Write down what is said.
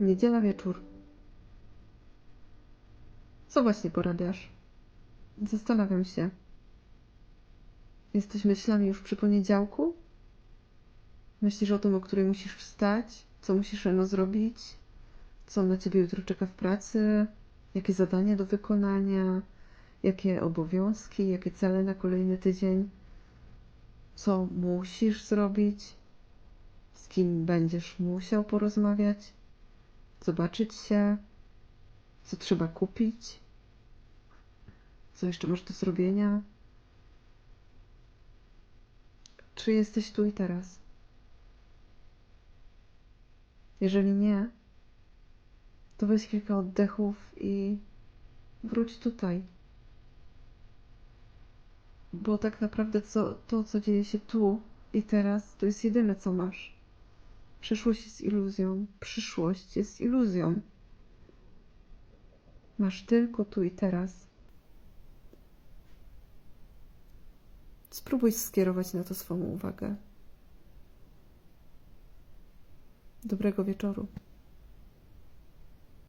Niedziela wieczór. Co właśnie porabiasz? Zastanawiam się. Jesteś myślami już przy poniedziałku? Myślisz o tym, o której musisz wstać? Co musisz rano zrobić? Co na ciebie jutro czeka w pracy? Jakie zadania do wykonania? Jakie obowiązki? Jakie cele na kolejny tydzień? Co musisz zrobić? Z kim będziesz musiał porozmawiać? Zobaczyć się? Co trzeba kupić? Co jeszcze masz do zrobienia? Czy jesteś tu i teraz? Jeżeli nie, to weź kilka oddechów i wróć tutaj. Bo tak naprawdę co, to, co dzieje się tu i teraz, to jest jedyne, co masz. Przyszłość jest iluzją. Przyszłość jest iluzją. Masz tylko tu i teraz. Spróbuj skierować na to swoją uwagę. Dobrego wieczoru.